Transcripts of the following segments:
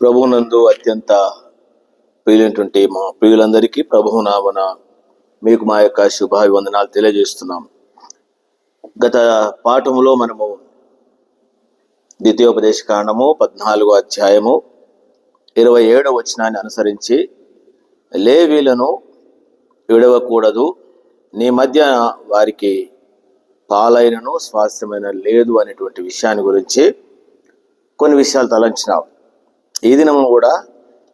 ప్రభువునందు అత్యంత ప్రియులైనటువంటి మా ప్రియులందరికీ ప్రభువు నామన మీకు మా యొక్క శుభాభివందనాలు తెలియజేస్తున్నాం. గత పాఠములో మనము ద్వితీయోపదేశ కాండము పద్నాలుగో అధ్యాయము ఇరవై ఏడవ వచనాన్ని అనుసరించి లేవీలను విడవకూడదు నీ మధ్య వారికి పాలైనను స్వాస్థ్యమైన లేదు అనేటువంటి విషయాన్ని గురించి కొన్ని విషయాలు తలంచినావు ఈ దినము కూడా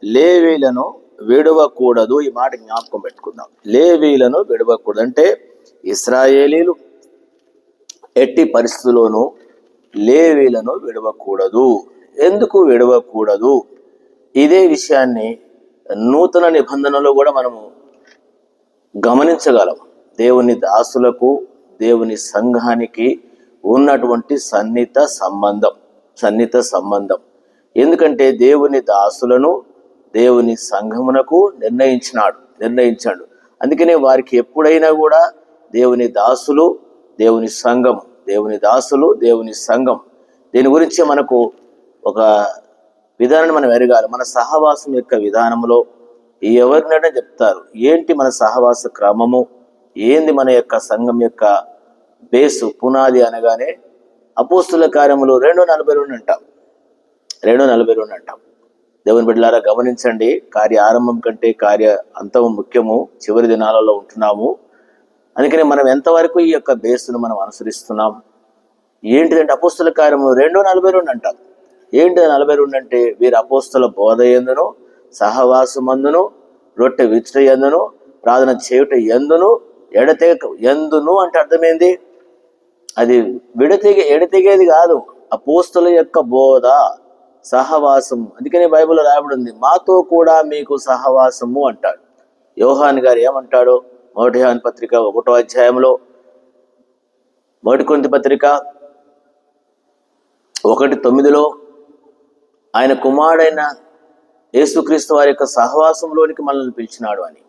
లేవీలను విడవకూడదు ఈ మాట జ్ఞాపకం పెట్టుకుందాం. లేవీలను విడవకూడదు. అంటే ఇస్రాయేలీలు ఎట్టి పరిస్థితుల్లోనూ లేవీలను విడవకూడదు. ఎందుకు విడవకూడదు? ఇదే విషయాన్ని నూతన నిబంధనలో కూడా మనము గమనించగలం. దేవుని దాసులకు దేవుని సంఘానికి ఉన్నటువంటి సన్నిహిత సంబంధం సన్నిహిత సంబంధం. ఎందుకంటే దేవుని దాసులను దేవుని సంఘమునకు నిర్ణయించినాడు నిర్ణయించాడు. అందుకనే వారికి ఎప్పుడైనా కూడా దేవుని దాసులు దేవుని సంఘం దేవుని దాసులు దేవుని సంఘం. దీని గురించి మనకు ఒక విధానాన్ని మనం ఎరగాలి. మన సహవాసం యొక్క విధానంలో ఎవరినైనా చెప్తారు ఏంటి మన సహవాస క్రమము? ఏంది మన యొక్క సంఘం యొక్క బేసు? పునాది అనగానే అపోస్తుల కార్యములు రెండు నలభై రెండు అంటాం. రెండు నలభై రెండు అంటాం. దేవుని బిడ్డలారా గమనించండి కార్య ఆరంభం కంటే కార్య అంతం ముఖ్యము. చివరి దినాలలో ఉంటున్నాము. అందుకని మనం ఎంతవరకు ఈ యొక్క బేస్ను మనం అనుసరిస్తున్నాం? ఏంటిదంటే అపోస్తుల కార్యము రెండు నలభై రెండు అంటాం ఏంటి నలభై రెండు అంటే? వీరు అపోస్తుల బోధ ఎందును సహవాసమందును రొట్టె విచ్చుట ఎందును ప్రార్థన చేయుట ఎందును ఎడతెగ ఎందును అంటే అర్థమైంది? అది విడతెగ ఎడతెగేది కాదు. అపోస్తుల యొక్క బోధ. సహవాసం. అందుకనే బైబిల్లో రాయబడి ఉంది మాతో కూడా మీకు సహవాసము అంటాడు. యోహాన్ గారు ఏమంటాడు మొదటి యోహాన్ పత్రిక ఒకటో అధ్యాయంలో మొదటి కొంత పత్రిక ఒకటి తొమ్మిదిలో ఆయన కుమారుడైన యేసుక్రీస్తు వారి యొక్క సహవాసంలోనికి మనల్ని పిలిచినాడు అని.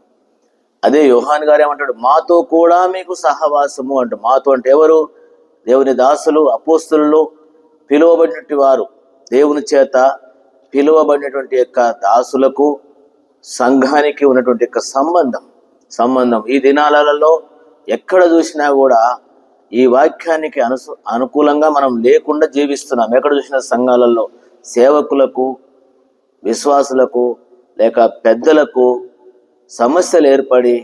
అదే యోహాన్ గారు ఏమంటాడు మాతో కూడా మీకు సహవాసము అంట. మాతో అంటే ఎవరు? దేవుని దాసులు అపోస్తులు పిలువబడినట్టు వారు. దేవుని చేత పిలువబడినటువంటి యొక్క దాసులకు సంఘానికి ఉన్నటువంటి యొక్క సంబంధం. సంబంధం. ఈ దినాలలో ఎక్కడ చూసినా కూడా ఈ వాక్యానికి అనుసు అనుకూలంగా మనం లేకుండా జీవిస్తున్నాం. ఎక్కడ చూసిన సంఘాలలో సేవకులకు విశ్వాసులకు లేక పెద్దలకు సమస్యలు ఏర్పడి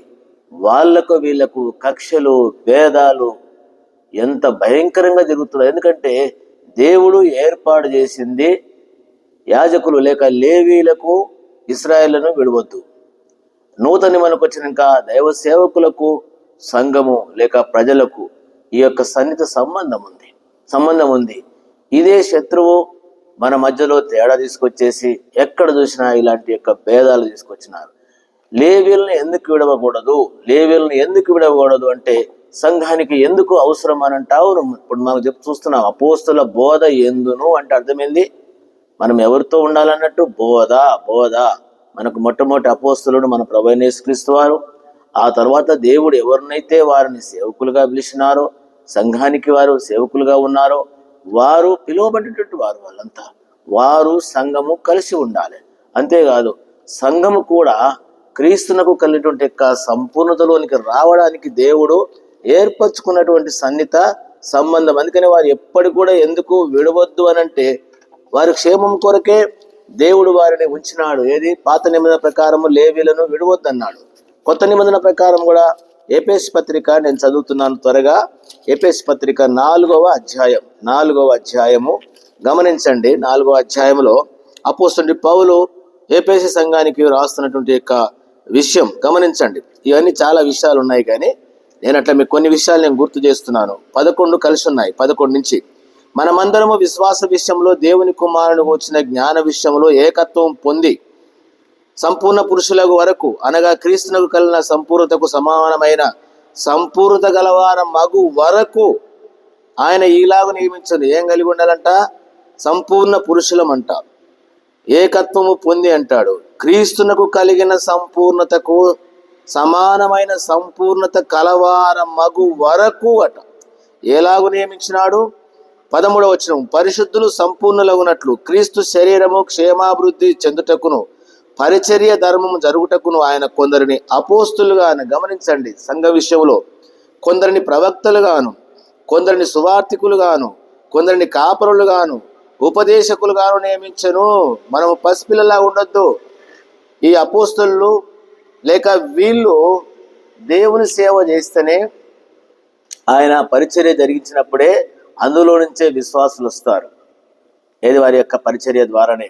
వాళ్ళకు వీళ్ళకు కక్షలు భేదాలు ఎంత భయంకరంగా జరుగుతుందో ఎందుకంటే దేవుడు ఏర్పాటు చేసింది యాజకులు లేక లేవీలకు ఇస్రాయేళ్ళను విడవద్దు. నూతన మనకు వచ్చినాక దైవ సేవకులకు సంఘము లేక ప్రజలకు ఈ యొక్క సన్నిహిత సంబంధం ఉంది. సంబంధం ఉంది. ఇదే శత్రువు మన మధ్యలో తేడా తీసుకొచ్చేసి ఎక్కడ చూసినా ఇలాంటి యొక్క భేదాలు తీసుకొచ్చినారు. లేవీలను ఎందుకు విడవకూడదు? లేవీలను ఎందుకు విడవకూడదు అంటే సంఘానికి ఎందుకు అవసరం అని అంటావు ఇప్పుడు మనం చెప్ చూస్తున్నాం అపోస్తుల బోధ ఎందును అంటే అర్థమైంది? మనం ఎవరితో ఉండాలన్నట్టు? బోధ బోధ. మనకు మొట్టమొదటి అపోస్తులను మన ప్రభైనేసుక్రీస్తు వారు. ఆ తర్వాత దేవుడు ఎవరినైతే వారిని సేవకులుగా పిలిచినారో సంఘానికి వారు సేవకులుగా ఉన్నారో వారు పిలువబడేటట్టు వారు వాళ్ళంతా. వారు సంఘము కలిసి ఉండాలి. అంతేకాదు సంఘము కూడా క్రీస్తునకు కలిగినటువంటి యొక్క సంపూర్ణతలోనికి రావడానికి దేవుడు ఏర్పరచుకున్నటువంటి సన్నిత సంబంధం. అందుకని వారు ఎప్పటి కూడా ఎందుకు విడవద్దు అని అంటే వారి క్షేమం కొరకే దేవుడు వారిని ఉంచినాడు. ఏది? పాత నిబంధన ప్రకారము లేవీలను విడవద్దన్నాడు. కొత్త నిబంధన ప్రకారం కూడా ఏపీఎస్ పత్రిక నేను చదువుతున్నాను త్వరగా. ఏపీఎస్ పత్రిక నాలుగవ అధ్యాయం. నాలుగవ అధ్యాయము. గమనించండి నాలుగవ అధ్యాయంలో అపోస్తుండి పౌలు ఏపీఎస్ సంఘానికి రాస్తున్నటువంటి యొక్క విషయం. గమనించండి. ఇవన్నీ చాలా విషయాలు ఉన్నాయి కానీ నేను అట్లా మీకు కొన్ని విషయాలు నేను గుర్తు చేస్తున్నాను. పదకొండు కలిసి ఉన్నాయి పదకొండు నుంచి. మనమందరము విశ్వాస విషయంలో దేవుని కుమారుని వచ్చిన జ్ఞాన విషయంలో ఏకత్వం పొంది సంపూర్ణ పురుషులకు వరకు అనగా క్రీస్తునకు కలిగిన సంపూర్ణతకు సమానమైన సంపూర్ణత గలవారం మగు వరకు ఆయన ఈలాగు నియమించండి ఏం కలిగి ఉండాలంట? సంపూర్ణ పురుషులమంట. ఏకత్వము పొంది అంటాడు. క్రీస్తునకు కలిగిన సంపూర్ణతకు సమానమైన సంపూర్ణత కలవార మగు వరకు అట. ఎలాగు నియమించినాడు? పదమూడవ వచనం. పరిశుద్ధులు సంపూర్ణులగునట్లు క్రీస్తు శరీరము క్షేమాభివృద్ధి చెందుటకును పరిచర్య ధర్మము జరుగుటకును ఆయన కొందరిని అపోస్తులుగాను గమనించండి. సంఘ విషయంలో కొందరిని ప్రవక్తలుగాను కొందరిని సువార్థికులుగాను కొందరిని కాపరులుగాను ఉపదేశకులుగాను నియమించను. మనము పసిపిల్లలా ఉండొద్దు. ఈ అపోస్తులు లేక వీళ్ళు దేవుని సేవ చేస్తేనే ఆయన పరిచర్య జరిగించినప్పుడే అందులో నుంచే విశ్వాసులు వస్తారు. ఏది వారి యొక్క పరిచర్య ద్వారానే.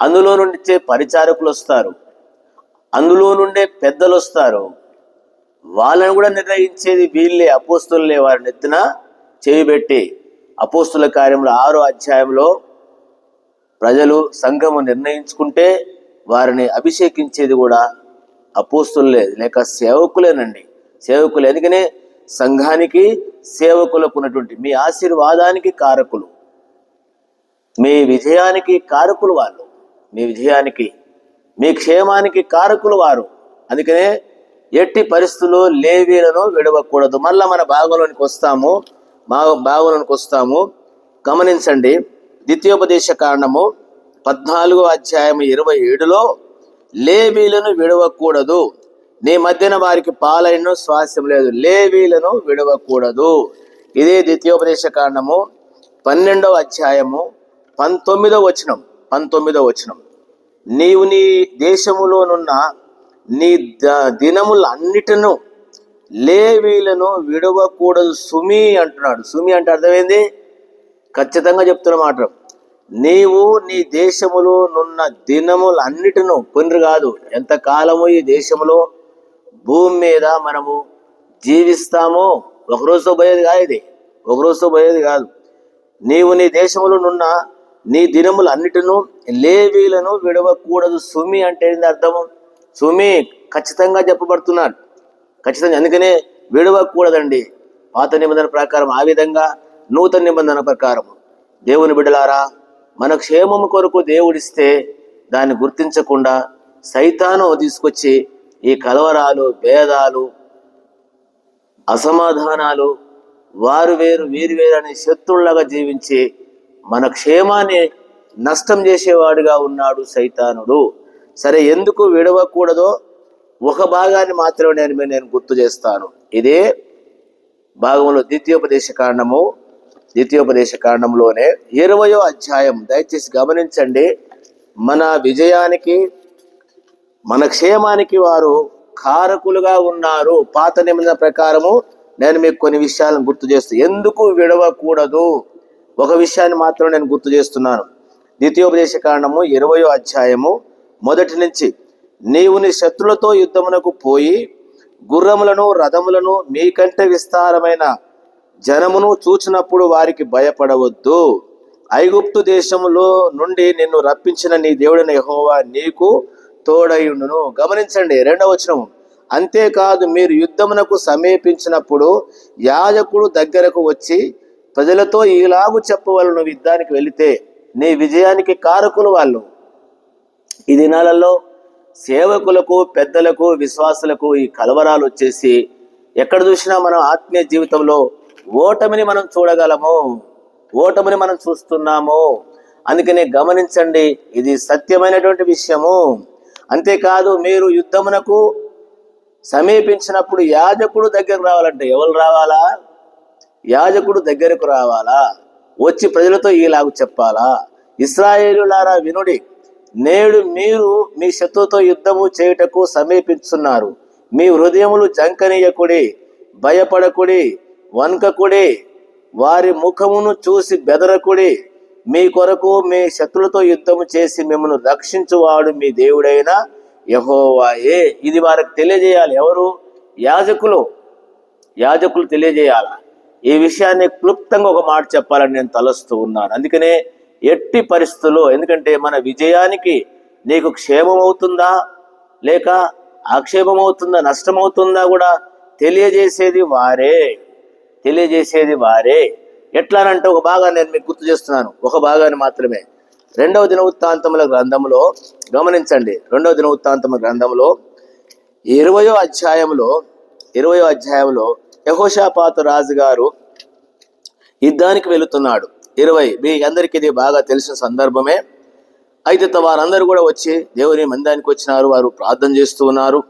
అందులో నుంచే పరిచారకులు వస్తారు. అందులో నుండే పెద్దలు వస్తారు. వాళ్ళని కూడా నిర్ణయించేది వీళ్ళే అపోస్తులే వారి నెత్తిన చేయిబెట్టి అపోస్తుల కార్యంలో ఆరో అధ్యాయంలో ప్రజలు సంఘము నిర్ణయించుకుంటే వారిని అభిషేకించేది కూడా అపోస్తులే లేక సేవకులేనండి. సేవకులు ఎందుకనే సంఘానికి సేవకులకు ఉన్నటువంటి మీ ఆశీర్వాదానికి కారకులు. మీ విజయానికి కారకులు వాళ్ళు. మీ విజయానికి మీ క్షేమానికి కారకులు వారు. అందుకనే ఎట్టి పరిస్థితుల్లో లేవీలను విడవకూడదు. మళ్ళా మన భాగంలోనికి వస్తాము. మా భాగంలోనికి వస్తాము. గమనించండి. ద్వితీయోపదేశ కారణము పద్నాలుగో అధ్యాయం ఇరవై ఏడులో లేవీలను విడవకూడదు. నీ మధ్యన వారికి పాలైన స్వాస్థ్యం లేదు. లేవీలను విడవకూడదు. ఇదే ద్వితీయోపదేశ కారణము పన్నెండవ అధ్యాయము పంతొమ్మిదవ వచనం. పంతొమ్మిదవ వచనం. నీవు నీ దేశములోనున్న నీ ద- దినములన్నిటిను లేవీలను విడవకూడదు. సుమి అంటున్నాడు. సుమి అంటే అర్థమైంది ఖచ్చితంగా చెప్తున్న మాట నీవు నీ దేశములో నున్న దినములన్నిటిను కొన్ని కాదు ఎంత కాలము ఈ దేశములో? భూమి మీద మనము జీవిస్తామో? ఒక రోజుతో పోయేది కాదు ఇది. ఒక రోజుతో పోయేది కాదు. నీవు నీ దేశములో నున్న నీ దినములన్నిటిను లేవీలను విడవకూడదు. సుమి అంటే ఏంది అర్థము? సుమి ఖచ్చితంగా చెప్పబడుతున్నాడు. ఖచ్చితంగా అందుకనే విడవకూడదండి. పాత నిబంధన ప్రకారం ఆ విధంగా నూతన నిబంధన ప్రకారం దేవుని బిడ్డలారా మన క్షేమము కొరకు దేవుడిస్తే దాన్ని గుర్తించకుండా సైతాను తీసుకొచ్చి ఈ కలవరాలు భేదాలు అసమాధానాలు వారు వేరు వీరు వేరు అనే శత్రువులాగా జీవించి మన క్షేమాన్ని నష్టం చేసేవాడుగా ఉన్నాడు సైతానుడు. సరే ఎందుకు విడవకూడదో ఒక భాగాన్ని మాత్రమే నేను నేను గుర్తు చేస్తాను. ఇదే భాగంలో ద్వితీయోపదేశ కాండము ద్వితీయోపదేశ కాండంలోనే ఇరవయో అధ్యాయం. దయచేసి గమనించండి మన విజయానికి మన క్షేమానికి వారు కారకులుగా ఉన్నారు. పాత నిబంధన ప్రకారము నేను మీకు కొన్ని విషయాలను గుర్తు చేస్తూ ఎందుకు విడవకూడదు? ఒక విషయాన్ని మాత్రం నేను గుర్తు చేస్తున్నాను. ద్వితీయోపదేశ కాండము ఇరవయో అధ్యాయము మొదటి నుంచి నీవు నీ శత్రులతో యుద్ధమునకు పోయి గుర్రములను రథములను మీకంటే విస్తారమైన జనమును చూచినప్పుడు వారికి భయపడవద్దు. ఐగుప్తు దేశంలో నుండి నిన్ను రప్పించిన నీ దేవుడైన యహోవా నీకు తోడయుండును. గమనించండి రెండవ వచనం అంతేకాదు మీరు యుద్ధమునకు సమీపించినప్పుడు యాజకుడు దగ్గరకు వచ్చి ప్రజలతో ఇలాగు చెప్పవలను యుద్ధానికి వెళితే నీ విజయానికి కారకులు వాళ్ళు. ఈ దినాలలో సేవకులకు పెద్దలకు విశ్వాసులకు ఈ కలవరాలు వచ్చేసి ఎక్కడ చూసినా మనం ఆత్మీయ జీవితంలో ఓటమిని మనం చూడగలము ఓటమిని మనం చూస్తున్నాము. అందుకనే గమనించండి ఇది సత్యమైనటువంటి విషయము. అంతేకాదు మీరు యుద్ధమునకు సమీపించినప్పుడు యాజకుడు దగ్గరకు రావాలంటే ఎవరు రావాలా? యాజకుడు దగ్గరకు రావాలా? వచ్చి ప్రజలతో ఈలాగు చెప్పాలా? ఇస్రాయేలులారా వినుడి నేడు మీరు మీ శత్రుతో యుద్ధము చేయుటకు సమీపిస్తున్నారు. మీ హృదయములు జంకనీయకుడి భయపడకుడి వనకకుడి వారి ముఖమును చూసి బెదరకుడి. మీ కొరకు మీ శత్రులతో యుద్ధము చేసి మిమ్మల్ని రక్షించువాడు మీ దేవుడైన యహోవాయే. ఇది వారికి తెలియజేయాలి. ఎవరు? యాజకులు. యాజకులు తెలియజేయాల? ఈ విషయాన్ని క్లుప్తంగా ఒక మాట చెప్పాలని నేను తలస్తూ ఉన్నాను. అందుకనే ఎట్టి పరిస్థితుల్లో ఎందుకంటే మన విజయానికి నీకు క్షేమం అవుతుందా? లేక ఆక్షేపం అవుతుందా? నష్టం అవుతుందా కూడా తెలియజేసేది వారే. తెలియజేసేది వారే. ఎట్లానంటే ఒక భాగాన్ని నేను మీకు గుర్తు చేస్తున్నాను. ఒక భాగాన్ని మాత్రమే. రెండవ దిన వృత్తాంతముల గ్రంథంలో గమనించండి. రెండవ దిన వృత్తాంతముల గ్రంథంలో ఇరవయో అధ్యాయంలో ఇరవయో అధ్యాయంలో యహోషాపాత రాజు గారు యుద్ధానికి వెళుతున్నాడు. ఇరవై. మీ అందరికీ ఇది బాగా తెలిసిన సందర్భమే. అయితే త- వారందరూ కూడా వచ్చి దేవుని మందానికి వచ్చినారు. వారు ప్రార్థన చేస్తూ ఉన్నారు.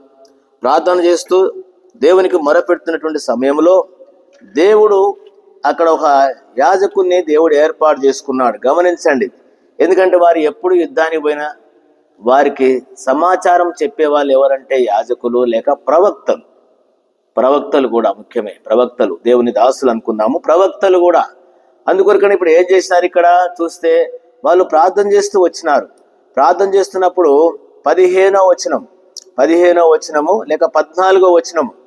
ప్రార్థన చేస్తూ దేవునికి మొరపెడుతున్నటువంటి సమయంలో దేవుడు అక్కడ ఒక యాజకుని దేవుడు ఏర్పాటు చేసుకున్నాడు. గమనించండి. ఎందుకంటే వారు ఎప్పుడు యుద్ధానికి పోయినా వారికి సమాచారం చెప్పే వాళ్ళు ఎవరంటే యాజకులు లేక ప్రవక్తలు. ప్రవక్తలు కూడా ముఖ్యమే. ప్రవక్తలు. దేవుని దాసులు అనుకున్నాము ప్రవక్తలు కూడా. అందుకొరకని ఇప్పుడు ఏం చేసినారు ఇక్కడ? చూస్తే వాళ్ళు ప్రార్థన చేస్తూ వచ్చినారు. ప్రార్థన చేస్తున్నప్పుడు పదిహేనో వచనం. పదిహేనో వచనము లేక పద్నాలుగో వచనము.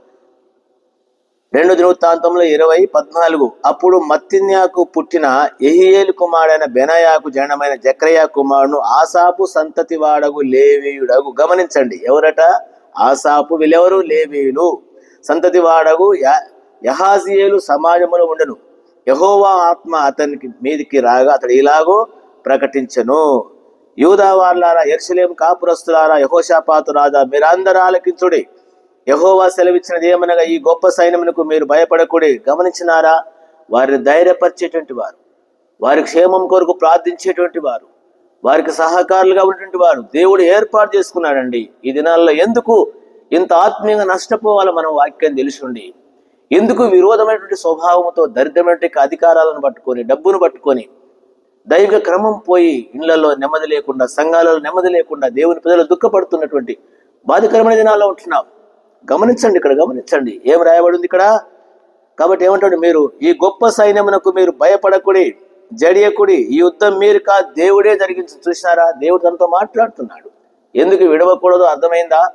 రెండు దృత్తాంతంలో ఇరవై పద్నాలుగు. అప్పుడు మత్తిన్యాకు పుట్టిన ఎహియేలు కుమారుడైన బెనయాకు జనమైన జక్రయా కుమారుడు ఆసాపు సంతతి వాడగు లేవీయుడగు. గమనించండి ఎవరట? ఆసాపు వీళ్ళెవరు? లేవీయులు. సంతతి వాడగు యా- యహాజియేలు సమాజములో ఉండను. యహోవా ఆత్మ అతనికి మీదికి రాగా అతడు ఇలాగో ప్రకటించను. యూదా వాళ్ళారా కాపురస్తులారా యహోషాపాతు రాజా మీరందరూ ఆలకించుడి. యహోవా సెలవిచ్చినది ఏమనగా ఈ గొప్ప సైన్యమునకు మీరు భయపడకూడి గమనించినారా? వారిని ధైర్యపరిచేటువంటి వారు. వారి క్షేమం కొరకు ప్రార్థించేటువంటి వారు. వారికి సహకారులుగా ఉన్నటువంటి వారు. దేవుడు ఏర్పాటు చేసుకున్నాడండి. ఈ దినాల్లో ఎందుకు ఇంత ఆత్మీయంగా నష్టపోవాలో మనం వాక్యం తెలుసుండి. ఎందుకు విరోధమైనటువంటి స్వభావంతో దరిద్రమైనటువంటి అధికారాలను పట్టుకొని డబ్బును పట్టుకొని దైవిక క్రమం పోయి ఇళ్ళలో నెమ్మది లేకుండా సంఘాలలో నెమ్మది లేకుండా దేవుని ప్రజలు దుఃఖపడుతున్నటువంటి బాధికరమైన దినాల్లో ఉంటున్నాం. గమనించండి ఇక్కడ గమనించండి. ఏం రాయబడింది ఇక్కడ? కాబట్టి ఏమంటాడు? మీరు ఈ గొప్ప సైన్యమునకు మీరు భయపడకుడి జడియకుడి. ఈ యుద్ధం మీరు కా దేవుడే జరిగించి చూసినారా దేవుడు తనతో మాట్లాడుతున్నాడు. ఎందుకు విడవకూడదు? అర్థమైందా?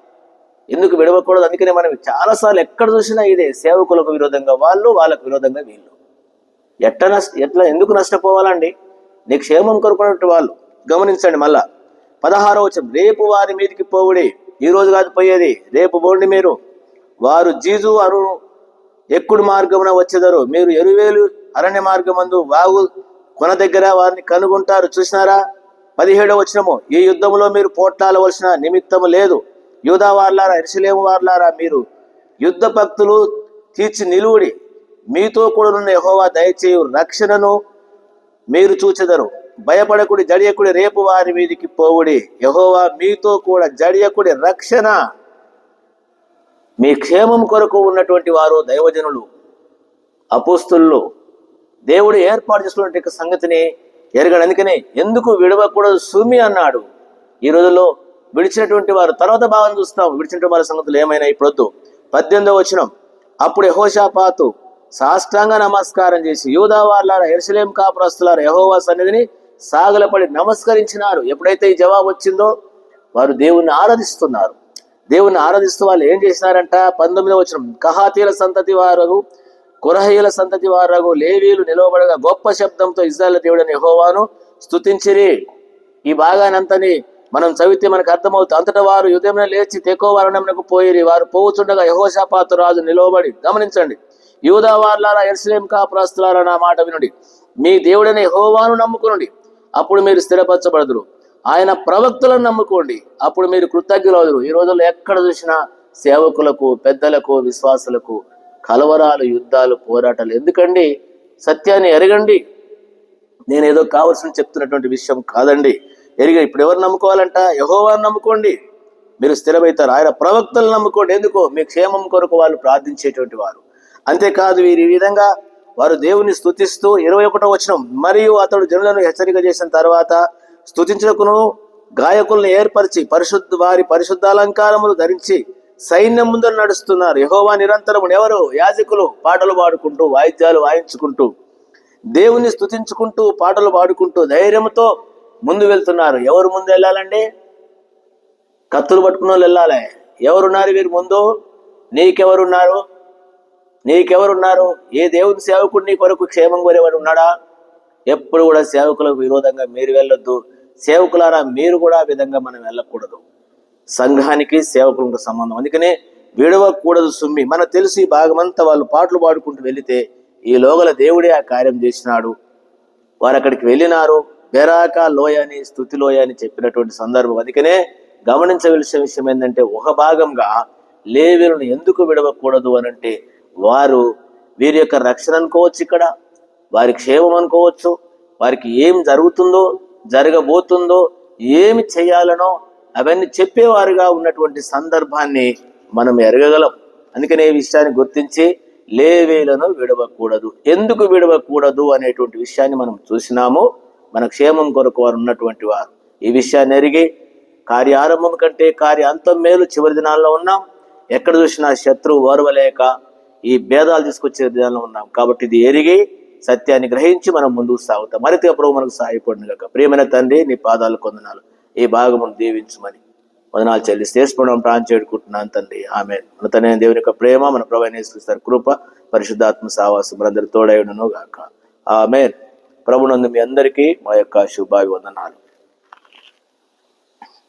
ఎందుకు విడవకూడదు? అందుకనే మనం చాలాసార్లు ఎక్కడ చూసినా ఇదే సేవకులకు విరోధంగా వాళ్ళు వాళ్ళకు విరోధంగా వీళ్ళు. ఎట్ట నష్ట ఎట్లా ఎందుకు నష్టపోవాలండి? నీ క్షేమం కోరుకున్నట్టు వాళ్ళు. గమనించండి మళ్ళా. పదహారవచం రేపు వారి మీదకి పోవుడే. ఈ రోజు కాదు పోయేది రేపు పోండి మీరు. వారు జీజు అరు ఎక్కుడు మార్గమున వచ్చేదారు. మీరు ఎరువేలు అరణ్య మార్గమందు వాగు కొన దగ్గర వారిని కనుగొంటారు. చూసినారా? పదిహేడో వచ్చినము ఈ యుద్ధంలో మీరు పోట్లాడవలసిన నిమిత్తము లేదు. యూదా వార్లారా ఎరుసలేము వార్లారా మీరు యుద్ధ భక్తులు తీర్చి నిలువుడి. మీతో కూడా ఉన్న యహోవా దయచేయు రక్షణను మీరు చూచెదరు. భయపడకుడి జడియకుడి రేపు వారి మీదికి పోవుడి. యహోవా మీతో కూడా జడియకుడి రక్షణ. మీ క్షేమం కొరకు ఉన్నటువంటి వారు దైవజనులు అపోస్తుల్లో దేవుడు ఏర్పాటు చేసుకున్నటువంటి సంగతిని ఎరగడు. అందుకనే ఎందుకు విడవకూడదు సుమి అన్నాడు. ఈ రోజుల్లో విడిచినటువంటి వారు తర్వాత భావం చూస్తాం. విడిచినటువంటి వారి సంగతులు ఏమైనా ఇప్పుడొద్దు. పద్దెనిమిదో వచనం. అప్పుడు యహోషాపాతు సాష్టాంగ నమస్కారం చేసి యూదా వార్లారా ఎరుసలేం కాపురస్తులారా యహోవా సన్నిధిని సాగలపడి నమస్కరించినారు. ఎప్పుడైతే ఈ జవాబు వచ్చిందో వారు దేవుణ్ణి ఆరాధిస్తున్నారు. దేవుణ్ణి ఆరాధిస్తూ వాళ్ళు ఏం చేసినారంట? పంతొమ్మిదవ వచ్చిన కహాతీల సంతతి వారు కురహీల సంతతి వారు లేవీలు నిలవబడగా గొప్ప శబ్దంతో ఇజ్రాయల్ దేవుడని యహోవాను స్తుతించిరి. ఈ భాగానంతని మనం చదివితే మనకు అర్థమవుతుంది. అంతటా వారు ఉదయం లేచి తెకోవరణంకు పోయిరి. వారు పోవుచుండగా యహోషాపాతు రాజు నిలవబడి గమనించండి. యూదా వార్లారా ఎర్సలేం కాపురాస్తులారా నా మాట వినుడి. మీ దేవుడని యెహోవాను నమ్ముకునుడి. అప్పుడు మీరు స్థిరపరచబడదురు. ఆయన ప్రవక్తలను నమ్ముకోండి. అప్పుడు మీరు కృతజ్ఞులవుదురు. ఈ రోజుల్లో ఎక్కడ చూసినా సేవకులకు పెద్దలకు విశ్వాసులకు కలవరాలు యుద్ధాలు పోరాటాలు. ఎందుకండి? సత్యాన్ని ఎరగండి. నేను ఏదో కావాల్సిన చెప్తున్నటువంటి విషయం కాదండి. ఎరిగా ఇప్పుడు ఎవరు నమ్ముకోవాలంట? యహోవారు నమ్ముకోండి. మీరు స్థిరమవుతారు. ఆయన ప్రవక్తలు నమ్ముకోండి. ఎందుకో? మీ క్షేమం కొరకు వాళ్ళు ప్రార్థించేటువంటి వారు. అంతేకాదు వీరు ఈ విధంగా వారు దేవుని స్థుతిస్తూ ఇరవై ఒకటో వచనం మరియు అతడు జనులను హెచ్చరిక చేసిన తర్వాత స్థుతించకును గాయకులను ఏర్పరిచి పరిశుద్ధ వారి పరిశుద్ధ అలంకారములు ధరించి సైన్యం ముందర నడుస్తున్నారు. యహోవా నిరంతరము ఎవరు? యాజకులు పాటలు పాడుకుంటూ వాయిద్యాలు వాయించుకుంటూ దేవుని స్థుతించుకుంటూ పాటలు పాడుకుంటూ ధైర్యంతో ముందు వెళ్తున్నారు. ఎవరు ముందు వెళ్ళాలండి? కత్తులు పట్టుకున్న వాళ్ళు వెళ్ళాలి. ఎవరున్నారు వీరు ముందు? నీకెవరున్నారు? నీకెవరున్నారు? ఏ దేవుని సేవకుడు నీ కొరకు క్షేమం కోరేవాడు ఉన్నాడా? ఎప్పుడు కూడా సేవకులకు విరోధంగా మీరు వెళ్ళొద్దు. సేవకులారా మీరు కూడా ఆ విధంగా మనం వెళ్ళకూడదు. సంఘానికి సేవకులకు సంబంధం. అందుకనే విడవకూడదు సుమ్మి. మనకు తెలిసి ఈ భాగమంతా వాళ్ళు పాటలు పాడుకుంటూ వెళితే ఈ లోగల దేవుడే ఆ కార్యం చేసినాడు. వారు అక్కడికి వెళ్ళినారు. బెరాక లోయ అని స్థుతి లోయ అని చెప్పినటువంటి సందర్భం. అందుకనే గమనించవలసిన విషయం ఏంటంటే ఒక భాగంగా లేవీలను ఎందుకు విడవకూడదు అని అంటే వారు వీరి యొక్క రక్షణ అనుకోవచ్చు ఇక్కడ వారి క్షేమం అనుకోవచ్చు వారికి ఏం జరుగుతుందో జరగబోతుందో ఏమి చేయాలనో అవన్నీ చెప్పేవారుగా ఉన్నటువంటి సందర్భాన్ని మనం ఎరగగలం. అందుకనే ఈ విషయాన్ని గుర్తించి లేవేలను విడవకూడదు. ఎందుకు విడవకూడదు అనేటువంటి విషయాన్ని మనం చూసినాము. మన క్షేమం కొరకు వారు ఉన్నటువంటి వారు. ఈ విషయాన్ని ఎరిగి కార్యారంభం కంటే కార్య అంతం మేలు చివరి దినాల్లో ఉన్నాం. ఎక్కడ చూసినా శత్రువు ఓర్వలేక ఈ భేదాలు తీసుకొచ్చే విధానంలో ఉన్నాం. కాబట్టి ఇది ఎరిగి సత్యాన్ని గ్రహించి మనం ముందుకు సాగుతాం. మరింతగా ప్రభు మనకు సహాయపడిన కాక ప్రియమైన తండ్రి నీ పాదాలు కొందనాలు ఈ భాగమును దీవించమని వదనాలు చెల్లి చేర్చుకోవడం ప్రాణం చేడుకుంటున్నాను తండ్రి. ఆమె మన దేవుని యొక్క ప్రేమ మన ప్రభు కృప పరిశుద్ధాత్మ సావాసం మనందరి తోడైనను గాక. ఆమె ప్రభునందు మీ అందరికీ మా యొక్క శుభాభివందనాలు.